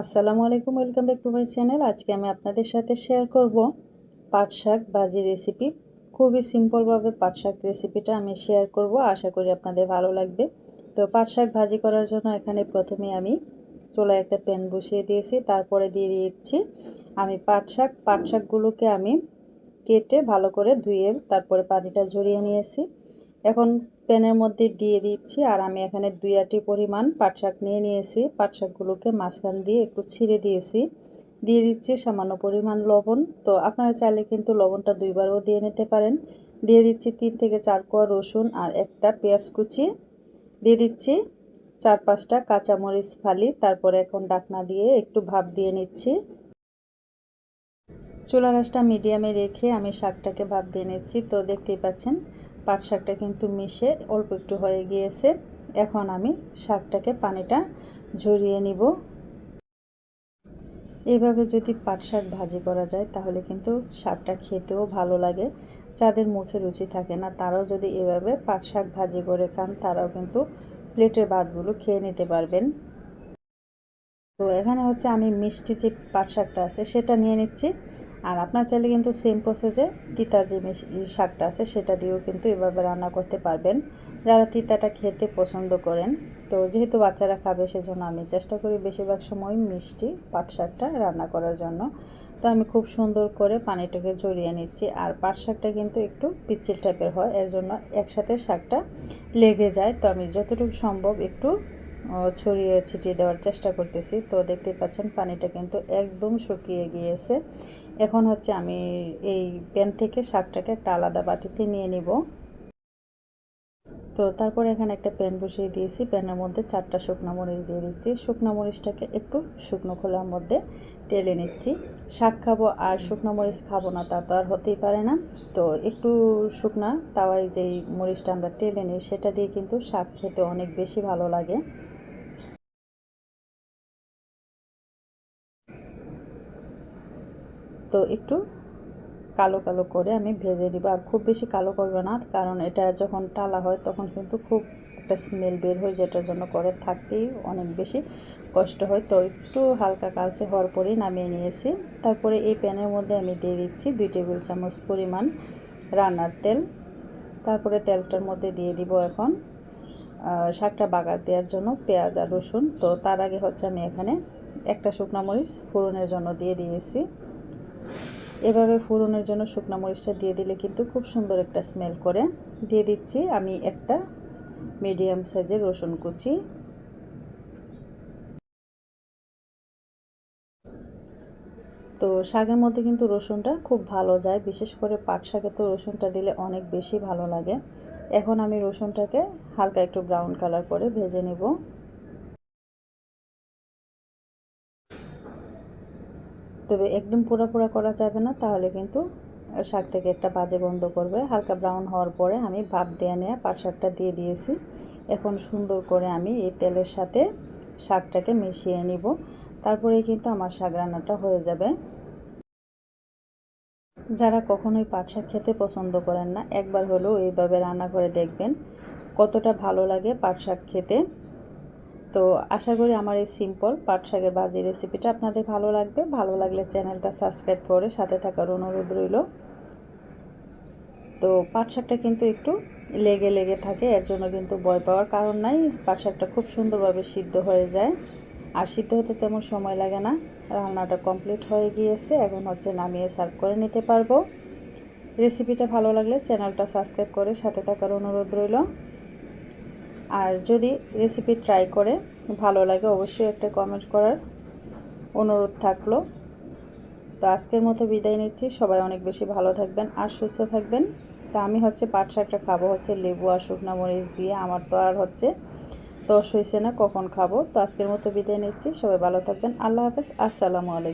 আসসালামু আলাইকুম, welcome back to my channel. আজকে আমি আপনাদের সাথে শেয়ার করব পাট শাক ভাজি রেসিপি খুবই সিম্পলভাবে পাট শাক রেসিপিটা আমি শেয়ার করব, আশা করি আপনাদের ভালো লাগবে। তো পাট শাক ভাজি করার জন্য এখানে প্রথমে আমি চুলায় একটা প্যান বসিয়ে দিয়েছি, তারপরে দিয়ে দিয়েছি আমি পাট শাক। পাট শাকগুলোকে আমি কেটে ভালো করে ধুয়ে তারপরে পানিটা ঝরিয়ে নিয়েছি। এখন প্যানের মধ্যে দিয়ে দিচ্ছি আর আমি এখানে দুই আটি পরিমাণ পাট শাক নিয়ে নিয়েছি। পাট শাকগুলোকে মাঝখান দিয়ে একটু ছিঁড়ে দিয়েছি। দিয়ে দিচ্ছি সামান্য পরিমাণ লবণ। তো আপনারা চাইলে কিন্তু লবণটা দুইবারও দিয়ে নিতে পারেন। দিয়ে দিচ্ছি তিন থেকে চার কোয়া রসুন আর একটা পেঁয়াজ কুচি। দিয়ে দিচ্ছি চার পাঁচটা কাঁচামরিচ ফালি। তারপরে এখন ডাকনা দিয়ে একটু ভাপ দিয়ে নিচ্ছি। চুলা রাসটা মিডিয়ামে রেখে আমি শাকটাকে ভাপ দিয়ে নিচ্ছি। তো দেখতেই পাচ্ছেন পাট শাকটা কিন্তু মিশে অল্প একটু হয়ে গিয়েছে। এখন আমি শাকটাকে পানিটা ঝরিয়ে নিব। এভাবে যদি পাট শাক ভাজি করা যায়, তাহলে কিন্তু শাকটা খেতেও ভালো লাগে। যাদের মুখে রুচি থাকে না, তারাও যদি এভাবে পাট শাক ভাজি করে খান, তারাও কিন্তু প্লেটের ভাতগুলো খেয়ে নিতে পারবেন। তো এখানে হচ্ছে আমি মিষ্টি যে পাট শাকটা আছে, সেটা নিয়ে নিচ্ছি। আর আপনার চাইলে কিন্তু সেম প্রসেসে তিতা যে শাকটা আছে সেটা দিয়েও কিন্তু এভাবে রান্না করতে পারবেন। যারা তিতাটা খেতে পছন্দ করেন, তো যেহেতু বাচ্চারা খাবে সেজন্য আমি চেষ্টা করি বেশিরভাগ সময় মিষ্টি পাট শাকটা রান্না করার জন্য। তো আমি খুব সুন্দর করে পানিটাকে জড়িয়ে নিচ্ছি আর পাট শাকটা কিন্তু একটু পিচ্ছিল টাইপের হয়, এর জন্য একসাথে শাকটা লেগে যায়। তো আমি যতটুকু সম্ভব একটু ছড়িয়ে ছিটিয়ে দেওয়ার চেষ্টা করতেছি। তো দেখতে পাচ্ছেন, পানিটা কিন্তু একদম শুকিয়ে গিয়েছে। এখন হচ্ছে আমি এই প্যান থেকে শাকটাকে একটা আলাদা বাটিতে নিয়ে নিব। তো তারপর এখানে একটা প্যান বসিয়ে দিয়েছি। প্যানের মধ্যে চারটা শুকনো মরিচ দিয়ে দিচ্ছি। শুকনো মরিচটাকে একটু শুকনো খোলার মধ্যে টেলে নিচ্ছি। শাক খাব আর শুকনো মরিচ খাব না, তা তো আর হতেই পারে না। তো একটু শুকনা তাওয়াই যেই মরিচটা আমরা টেলে নিই, সেটা দিয়ে কিন্তু শাক খেতে অনেক বেশি ভালো লাগে। তো একটু কালো কালো করে আমি ভেজে নিব আর খুব বেশি কালো করবে না, কারণ এটা যখন টালা হয় তখন কিন্তু খুব একটা স্মেল বের হয়, যেটার জন্য করে থাকতেই অনেক বেশি কষ্ট হয়। তো একটু হালকা কালচে হওয়ার পরেই নামিয়ে নিয়েছি। তারপরে এই প্যানের মধ্যে আমি দিয়ে দিচ্ছি দুই টেবিল চামচ পরিমাণ রান্নার তেল। তারপরে তেলটার মধ্যে দিয়ে দিব এখন শাকটা বাগার দেওয়ার জন্য পেঁয়াজ আর রসুন। তো তার আগে হচ্ছে আমি এখানে একটা শুকনো মরিচ ফোড়নের জন্য দিয়ে দিয়েছি। এভাবে ফোড়নের জন্য শুকনো মরিচটা দিয়ে দিলে কিন্তু খুব সুন্দর একটা স্মেল করে। দিয়ে দিচ্ছি আমি একটা মিডিয়াম সাইজের রসুন কুচি। তো শাকের মধ্যে কিন্তু রসুনটা খুব ভালো যায়, বিশেষ করে পাট শাকে তো রসুনটা দিলে অনেক বেশি ভালো লাগে। এখন আমি রসুনটাকে হালকা একটু ব্রাউন কালার করে ভেজে নেব। তবে একদম পোড়া পোড়া করা যাবে না, তাহলে কিন্তু শাক থেকে একটা বাজে গন্ধ করবে। হালকা ব্রাউন হওয়ার পরে আমি ভাপ দিয়ে নিয়ে পাট শাকটা দিয়ে দিয়েছি। এখন সুন্দর করে আমি এই তেলের সাথে শাকটাকে মিশিয়ে নিব। তারপরে কিন্তু আমার শাক রান্নাটা হয়ে যাবে। যারা কখনোই পাট শাক খেতে পছন্দ করেন না, একবার হলেও এইভাবে রান্না করে দেখবেন কতটা ভালো লাগে পাট শাক খেতে। তো আশা করি আমার এই সিম্পল পাট শাকের বাজি রেসিপিটা আপনাদের ভালো লাগবে। ভালো লাগলে চ্যানেলটা সাবস্ক্রাইব করে সাথে থাকার অনুরোধ রইল। তো পাট শাকটা কিন্তু একটু লেগে লেগে থাকে, এর জন্য কিন্তু বয় পাওয়ার কারণ নাই। পাট শাকটা খুব সুন্দরভাবে সিদ্ধ হয়ে যায়। আর সিদ্ধ হতে তেমন সময় লাগে না। রান্নাটা কমপ্লিট হয়ে গিয়েছে, এখন হচ্ছে নামিয়ে সার্ভ করে নিতে পারব। রেসিপিটা ভালো লাগলে চ্যানেলটা সাবস্ক্রাইব করে সাথে থাকার অনুরোধ রইল। আর যদি রেসিপি ট্রাই করে ভালো লাগে, অবশ্যই একটা কমেন্ট করার অনুরোধ থাকল। তো আজকের মতো বিদায় নিচ্ছি। সবাই অনেক বেশি ভালো থাকবেন আর সুস্থ থাকবেন। তা আমি হচ্ছে পাট শাকটা খাব, হচ্ছে লেবু আর শুকনো মরিচ দিয়ে। আমার তো আর হচ্ছে তস হয়েছে না, কখন খাব? তো আজকের মতো বিদায় নিচ্ছি। সবাই ভালো থাকবেন। আল্লাহ হাফেজ। আসসালামু আলাইকুম।